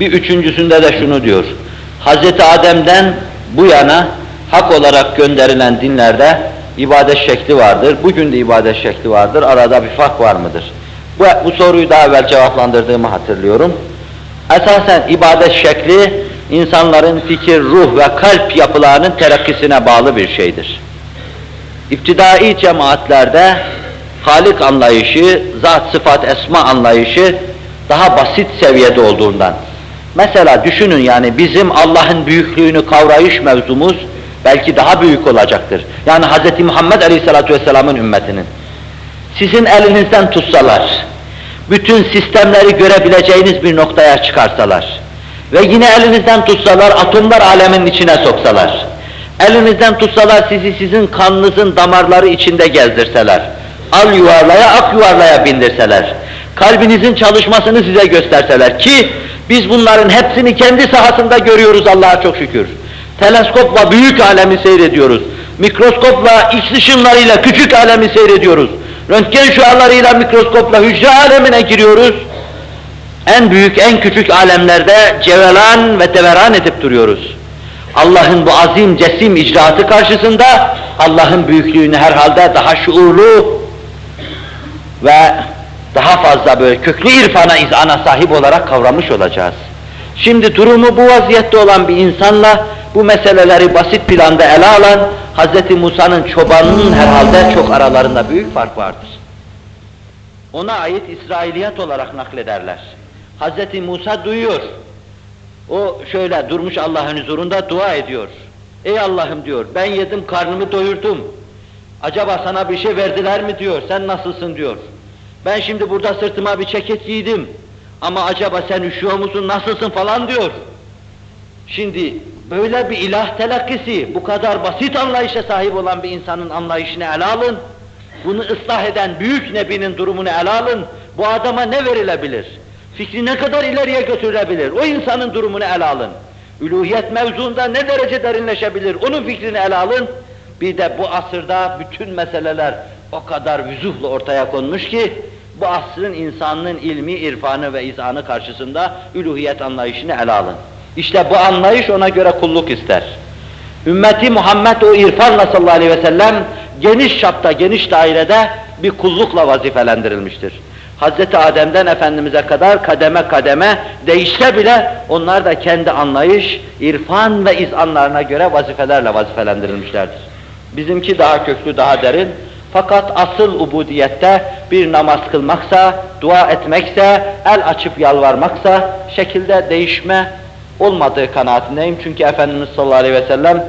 Bir üçüncüsünde de şunu diyor. Hazreti Adem'den bu yana hak olarak gönderilen dinlerde ibadet şekli vardır. Bugün de ibadet şekli vardır. Arada bir fark var mıdır? Bu, bu soruyu daha evvel cevaplandırdığımı hatırlıyorum. Esasen ibadet şekli insanların fikir, ruh ve kalp yapılarının terakkisine bağlı bir şeydir. İptidai cemaatlerde Halik anlayışı, zat, sıfat, esma anlayışı daha basit seviyede olduğundan. Mesela düşünün yani bizim Allah'ın büyüklüğünü kavrayış mevzumuz belki daha büyük olacaktır. Yani Hz. Muhammed Aleyhisselatü Vesselam'ın ümmetinin. Sizin elinizden tutsalar, bütün sistemleri görebileceğiniz bir noktaya çıkarsalar ve yine elinizden tutsalar atomlar aleminin içine soksalar, elinizden tutsalar sizi sizin kanınızın damarları içinde gezdirseler, al yuvarlaya ak yuvarlaya bindirseler, kalbinizin çalışmasını size gösterseler ki biz bunların hepsini kendi sahasında görüyoruz Allah'a çok şükür. Teleskopla büyük alemi seyrediyoruz. Mikroskopla iç ışınlarıyla küçük alemi seyrediyoruz. Röntgen şualarıyla mikroskopla hücre alemine giriyoruz. En büyük, en küçük alemlerde cevelan ve deveran edip duruyoruz. Allah'ın bu azim, cesim icraatı karşısında Allah'ın büyüklüğünü herhalde daha şuurlu ve daha fazla böyle köklü irfana, izana sahip olarak kavramış olacağız. Şimdi durumu bu vaziyette olan bir insanla bu meseleleri basit planda ele alan Hz. Musa'nın çobanının herhalde çok aralarında büyük fark vardır. Ona ait İsrailiyat olarak naklederler. Hz. Musa duyuyor. O şöyle durmuş Allah'ın huzurunda dua ediyor. Ey Allah'ım diyor, ben yedim karnımı doyurdum. Acaba sana bir şey verdiler mi diyor, sen nasılsın diyor. Ben şimdi burada sırtıma bir ceket giydim. Ama acaba sen üşüyor musun, nasılsın falan diyor. Şimdi böyle bir ilah telakkisi, bu kadar basit anlayışa sahip olan bir insanın anlayışını ele alın. Bunu ıslah eden büyük nebinin durumunu ele alın. Bu adama ne verilebilir? Fikri ne kadar ileriye götürülebilir? O insanın durumunu ele alın. Üluhiyet mevzuunda ne derece derinleşebilir? Onun fikrini ele alın. Bir de bu asırda bütün meseleler o kadar vüzuhla ortaya konmuş ki bu asrın insanının ilmi, irfanı ve izanı karşısında üluhiyet anlayışını ele alın. İşte bu anlayış ona göre kulluk ister. Ümmeti Muhammed o irfanla sallallahu aleyhi ve sellem geniş çapta, geniş dairede bir kullukla vazifelendirilmiştir. Hazreti Adem'den Efendimiz'e kadar kademe kademe değişse bile onlar da kendi anlayış, irfan ve izanlarına göre vazifelerle vazifelendirilmişlerdir. Bizimki daha köklü, daha derin. Fakat asıl ubudiyette bir namaz kılmaksa, dua etmekse, el açıp yalvarmaksa şekilde değişme olmadığı kanaatindeyim. Çünkü Efendimiz sallallahu aleyhi ve sellem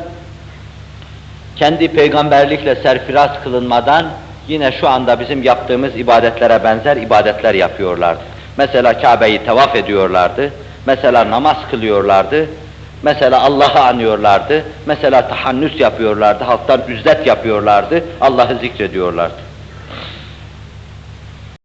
kendi peygamberlikle serfiraz kılınmadan yine şu anda bizim yaptığımız ibadetlere benzer ibadetler yapıyorlardı. Mesela Kabe'yi tevaf ediyorlardı. Mesela namaz kılıyorlardı. Mesela Allah'ı anıyorlardı. Mesela tahannüs yapıyorlardı. Halktan üzlet yapıyorlardı. Allah'ı zikrediyorlardı.